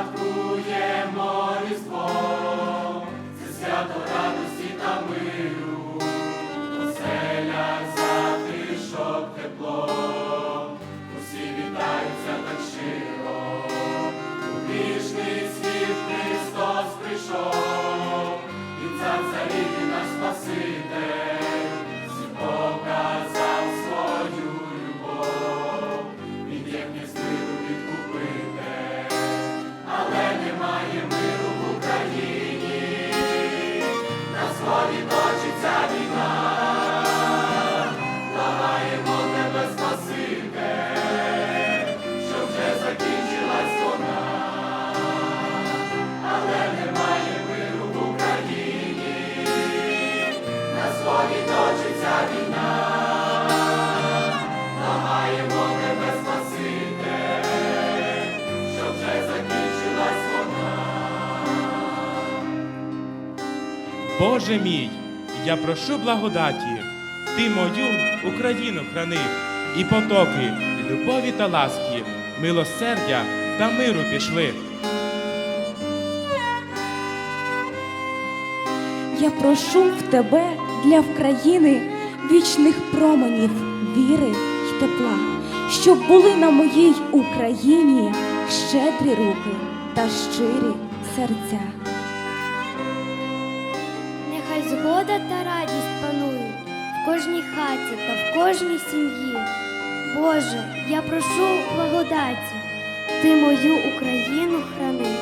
i Боже мій, я прошу благодаті, ти мою Україну храни, і потоки любові та ласки, милосердя та миру пішли. Я прошу в тебе для України вічних променів віри й тепла, щоб були на моїй Україні щедрі руки та щирі серця. Згода та радість панують в кожній хаті та в кожній сім'ї. Боже, я прошу благодаті, ти мою Україну храни,